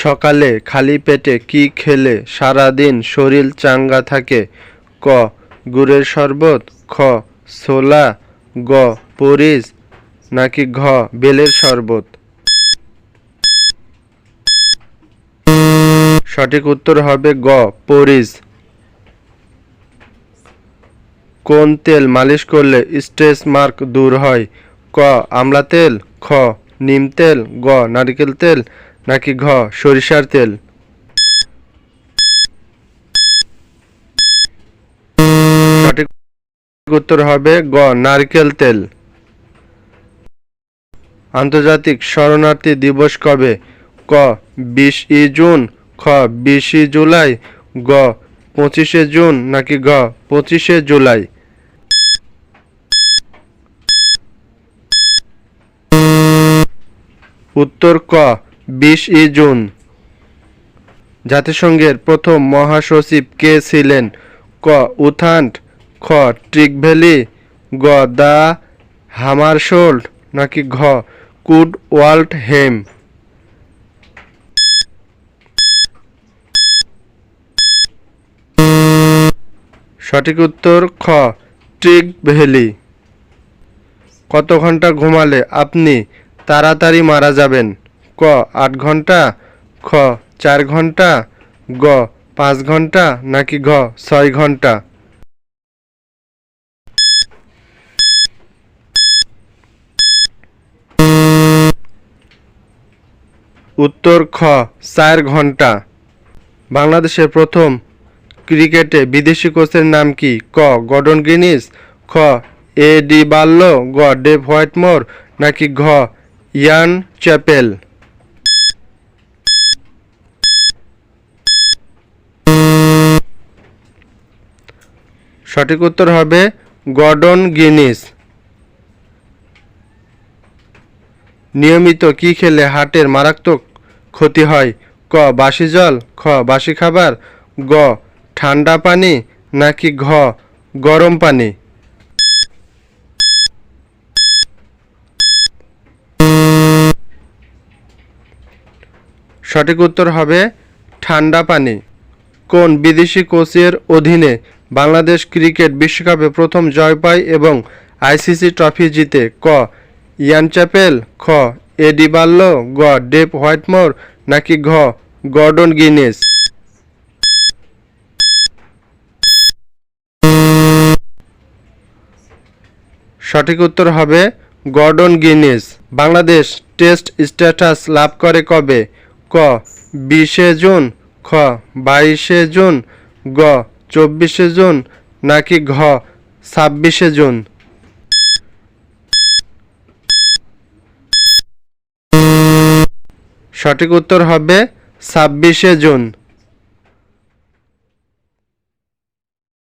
সকালে খালি পেটে কি খেলে সারাদিন শরীর চাঙ্গা থাকে? ক, গুড়ের শরবত? খ, ছোলা? গ, পরিজ? নাকি ঘ, বেলের শরবত? সঠিক উত্তর হবে গ, পরিজ। কোন তেল মালিশ করলে স্ট্রেস মার্ক দূর হয়? ক, আমলা তেল? খ, নিম তেল? গ, নারকেল তেল? নাকি ঘ, সরিষার তেল? সঠিক উত্তর হবে গ, নারকেল তেল। আন্তর্জাতিক শরণার্থী দিবস কবে? ক, বিশই জুন, খ বিশে জুলাই, গ, পঁচিশে জুন, নাকি ঘ, পঁচিশে জুলাই? উত্তর ক বিশই জুন। জাতিসংঘের প্রথম মহাসচিব কে ছিলেন? ক. উথান্ট, খ. ট্রিক ভ্যালি গ. দা হামারশোল্ড, নাকি ঘ. Kurt Waldheim. সঠিক উত্তর, খ. ট্রিক ভ্যালি কত ঘণ্টা ঘুমালে আপনি তাড়াতাড়ি মারা যাবেন? ক, আট ঘণ্টা, খ, চার ঘণ্টা, গ, পাঁচ ঘণ্টা, নাকি ঘ, ছয় ঘণ্টা? উত্তর খ, চার ঘণ্টা। বাংলাদেশের প্রথম ক্রিকেটে বিদেশি কোচের নাম কি? ক, গর্ডন গ্রিনিস খ, এ ডি বাল্লো গ, ডেভ হোয়াইটমোর, নাকি ঘ, ইয়ান চ্যাপেল? সঠিক উত্তর হবে গর্ডন গিনিস। নিয়মিত কি খেলে হার্টের মারাত্মক ক্ষতি হয়? ক, বাসি জল, খ, বাসি খাবার, গ, ঠান্ডা পানি, নাকি ঘ, গরম পানি? সঠিক উত্তর হবে ঠান্ডা পানি। কোন বিদেশি কোচের অধীনে বাংলাদেশ ক্রিকেট বিশ্বকাপে প্রথম জয় পায় এবং আইসিসি ট্রফি জিতে ক ইয়ান চ্যাপেল, খ এডি বাল্লো গ ডেভ হোয়াইটমোর, নাকি ঘ গর্ডন গিনেস। সঠিক উত্তর হবে Gordon Guinness. Bangladesh test status লাভ করে কবে? ক বিশে জুন, খ বাইশে জুন, গ চব্বিশে জুন নাকি ঘ ছাব্বিশে জুন? সঠিক উত্তর হবে ছাব্বিশে জুন।